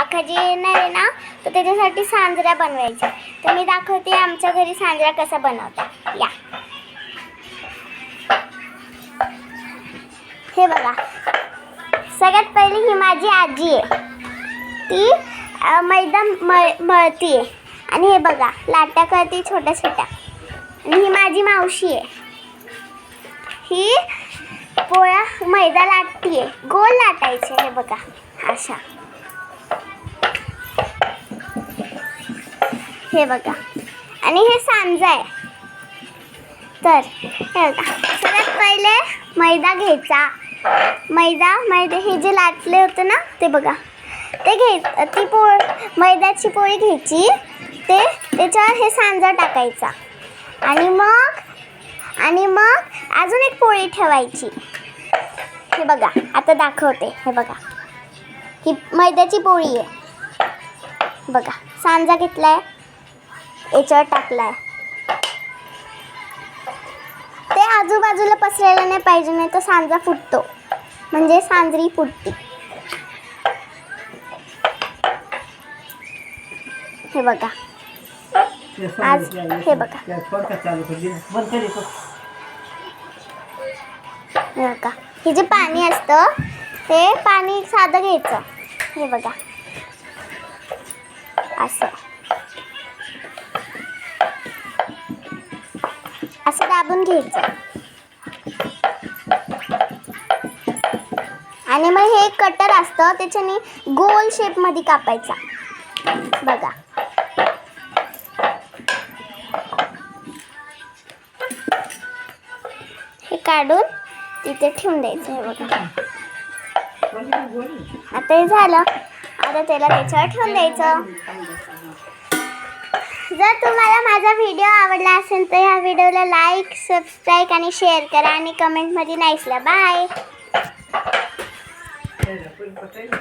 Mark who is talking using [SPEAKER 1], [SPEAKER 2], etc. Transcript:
[SPEAKER 1] आखाजी येणार आहे ना तर त्याच्यासाठी सांजऱ्या बनवायच्या. तर मी दाखवते आमच्या घरी सांजऱ्या कसा बनवतात या. हे बघा. सगळ्यात पहिली ही माझी आजी आहे. ती मैदा मळती आहे. आणि हे बघा लाट्या करते छोट्या छोट्या. आणि ही माझी मावशी आहे. ही पोळ्या मैदा लाटतीये. गोल लाटायचे हे बघा. अशा. हे बघा. आणि हे सांजा आहे. तर हे बघा. सगळ्यात पहिले मैदा घ्यायचा. मैदा मैदा हे जे लाटले होते ना ते बघा. ते घे ती पो मैद्याची पोळी घ्यायची. ते त्याच्यावर हे सांजा टाकायचा. आणि मग आणि मग अजून एक पोळी ठेवायची. हे बघा आता दाखवते. हे बघा. ही मैद्याची पोळी आहे. बघा सांजा घेतला आहे याच्यावर टाकलाय. ते आजूबाजूला पसरायला नाही पाहिजे नाही तर सांजा फुटतो. म्हणजे सांजरी फुटती. हे बघा. आज हे बघा. हे बघा. हे जे पाणी असतं ते पाणी साधं घ्यायचं. हे बघा. असं. असं दाबून घ्यायचं. आणि मग हे कटर असतं त्याच्याने गोल शेपमध्ये कापायचा. बघा. हे काढून तिथे ठेवून द्यायचं हे बघा. आता हे झालं. आता त्याला त्याच्यावर ठेवून द्यायचं. जर तुम्हाला माझा व्हिडिओ आवडला असेल तर ह्या व्हिडिओला लाईक सबस्क्राईब आणि शेअर करा आणि कमेंटमध्ये नाईसला बाय